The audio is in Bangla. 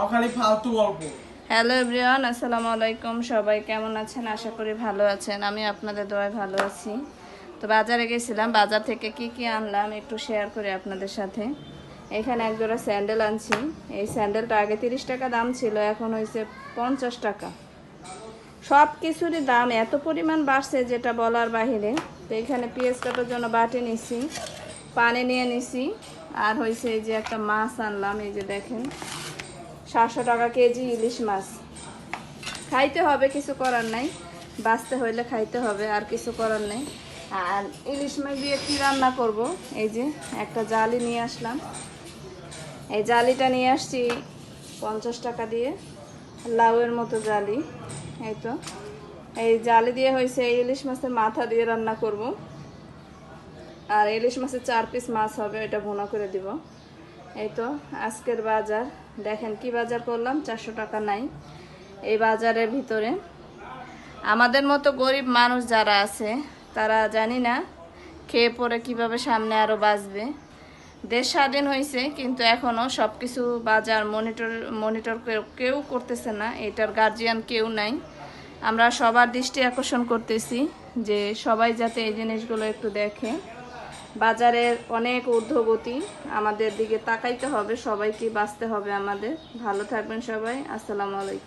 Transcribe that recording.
তাও খালি ফালতু গল্প। হ্যালো এভরিওয়ান, আসসালামু আলাইকুম। সবাই কেমন আছেন? আশা করি ভালো আছেন। আমি আপনাদের দোয়ায় ভালো আছি। তো বাজারে গেছিলাম। বাজার থেকে কি কি আনলাম একটু শেয়ার করি আপনাদের সাথে। এখানে এক জোড়া স্যান্ডেল আনছি। এই স্যান্ডেলটা আগে তিরিশ টাকা দাম ছিল, এখন হয়েছে পঞ্চাশ টাকা। সব কিছুরই দাম এত পরিমাণ বাড়ছে যেটা বলার বাহিরে। তো এখানে পেঁয়াজ কাটার জন্য বাটি নিছি, পানি নিয়ে নিছি। আর হয়েছে এই যে একটা মাছ আনলাম, এই যে দেখেন। সাতশো টাকা কেজি ইলিশ মাছ। খাইতে হবে, কিছু করার নাই। বাঁচতে হইলে খাইতে হবে, আর কিছু করার নেই। আর ইলিশ মাছ দিয়ে কী রান্না করব? এই যে একটা জালি নিয়ে আসলাম। এই জালিটা নিয়ে আসছি পঞ্চাশ টাকা দিয়ে, লাউয়ের মতো জালি। এই তো। এই জালি দিয়ে হয়েছে এই ইলিশ মাছের মাথা দিয়ে রান্না করব। আর ইলিশ মাছের চার পিস মাছ হবে, এটা ভুনা করে দিব। এই তো আজকের বাজার। দেখেন কি বাজার করলাম? চারশো টাকা নাই এই বাজারের ভিতরে। আমাদের মতো গরিব মানুষ যারা আছে, তারা জানি না খেয়ে পরে কীভাবে সামনে আরও বাঁচবে। দেশ স্বাধীন হয়েছে কিন্তু এখনও সব কিছু বাজার মনিটর মনিটর কেউ করতেছে না। এটার গার্জিয়ান কেউ নাই। আমরা সবার দৃষ্টি আকর্ষণ করতেছি যে সবাই যাতে এই জিনিসগুলো একটু দেখে। বাজারের অনেক ঊর্ধ্বগতি আমাদের দিকে তাকাইতে হবে, সবাইকে বাঁচতে হবে আমাদের। ভালো থাকবেন সবাই, আসসালামু আলাইকুম।